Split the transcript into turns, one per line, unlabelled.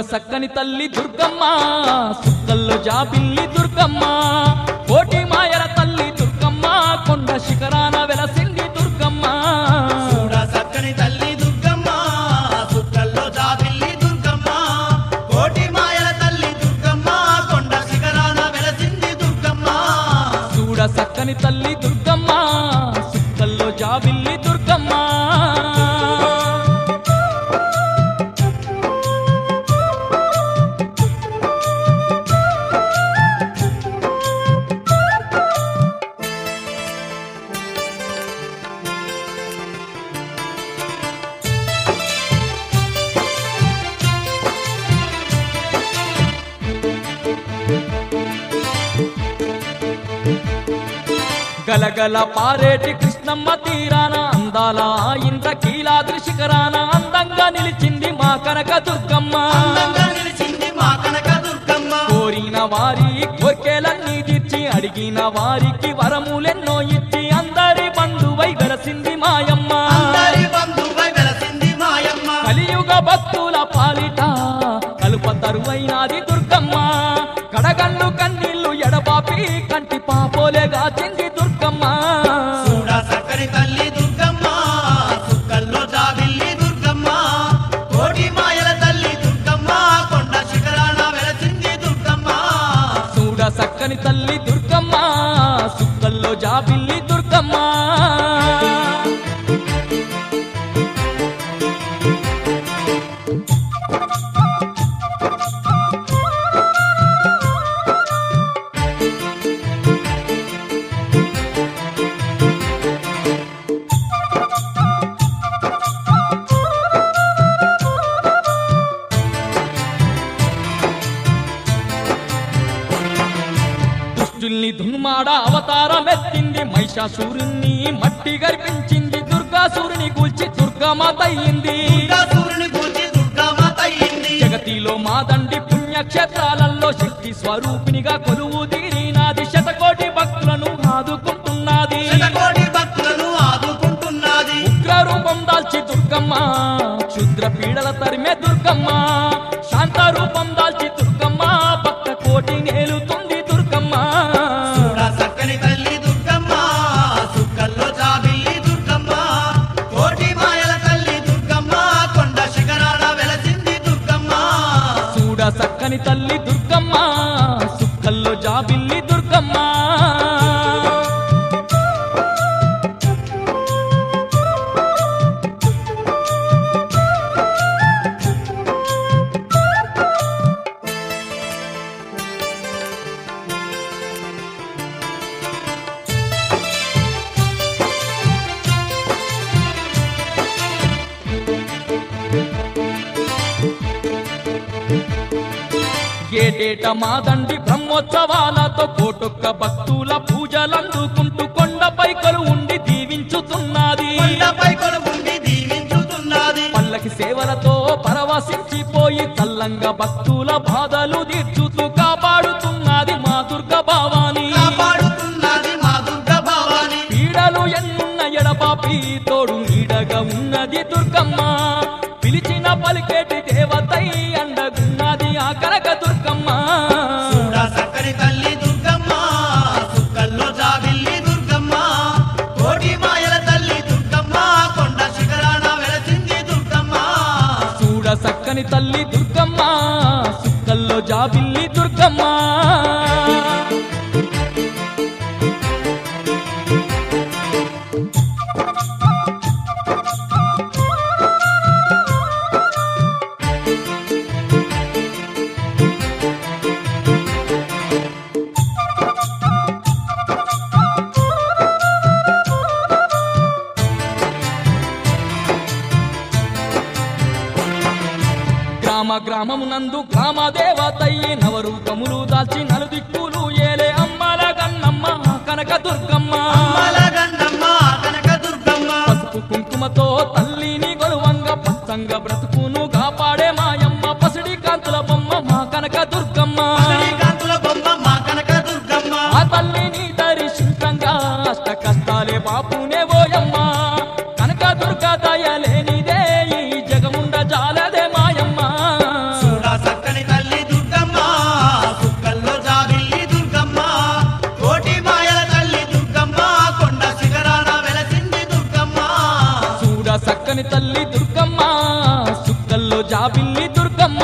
సక్కని తల్లి దుర్గమ్మ. సుక్కల్లో జాబిల్లి దుర్గమ్మ. కోటి మాయల తల్లి దుర్గమ్మ. కొండ శిఖరాన వెలసింది దుర్గమ్మ.
చూడ సక్కని తల్లి దుర్గమ్మ. సుక్కల్లో జాబిల్లి దుర్గమ్మ. కోటి మాయల తల్లి దుర్గమ్మ. కొండ శిఖరాన వెలసింది దుర్గమ్మ.
చూడ సక్కని తల్లి దుర్గమ్మ. సుక్కల్లో జాబిల్లి గలగల పారేటి కృష్ణమ్మ తీరాన అందాల. ఇంద్ర కీలాద్రి శిఖరాన అందంగా నిలిచింది మా కనక దుర్గమ్మ. కోరిన వారి కోర్కెలన్నీ తీర్చి అడిగిన వారికి వరములెన్నో ఇచ్చి అందరి బంధువై వెలసింది మాయమ్మ. కలియుగ భక్తుల పాలిట కలుప తరువైనాది దుర్గమ్మ. కడగళ్ళు కన్నీళ్ళు ఎడబాపి కంటి పాపోలేగా చెంది దుష్టుల్ని దున్మాడ అవతారమెత్తింది మహిషాసురుణ్ణి మట్టి గర్పించింది దుర్గాసురుని దుర్గామాత అయ్యింది జగతిలో మాదండి పుణ్యక్షేత్రాలలో శక్తి స్వరూపినిగా కొలువు తీరినాది శతకోటి భక్తులను ఆదుకుంటున్నది.
శతకోటి భక్తులను ఆదుకుంటున్నది.
ఉగ్ర రూపం దాల్చి దుర్గమ్మ క్షుద్ర పీడల తరిమే దుర్గమ్మ శాంత రూపం ఏటేట మాదండి బ్రహ్మోత్సవాలతో కోటొక్క భక్తుల పూజలందుకుంటూ కొండపై ఉండి దీవించుతున్నది. పల్లకి సేవలతో పరవశించిపోయి తల్లంగా భక్తుల బాధలు తీర్చుతూ కాపాడుతున్నది మా దుర్గ భావాని.
కాపాడుతున్నది మా దుర్గ భవాని.
పీడలు ఎన్నున్న ఎడపాపి తోడు నీడగా ఉన్నది దుర్గమ్మ
చూడ తల్లి దుర్గమ్మ సుక్కల్లో జాబిల్లి
గ్రామ గ్రామమునందు గ్రామ దేవతయ్యి నవరూపములు దాల్చి నలుదిక్కులు ఏలే అమ్మల గన్నమ్మ కనక
దుర్గ చక్కని తల్లి దుర్గమ్మ
సుక్కల్లో జాబిల్లి దుర్గమ్మ.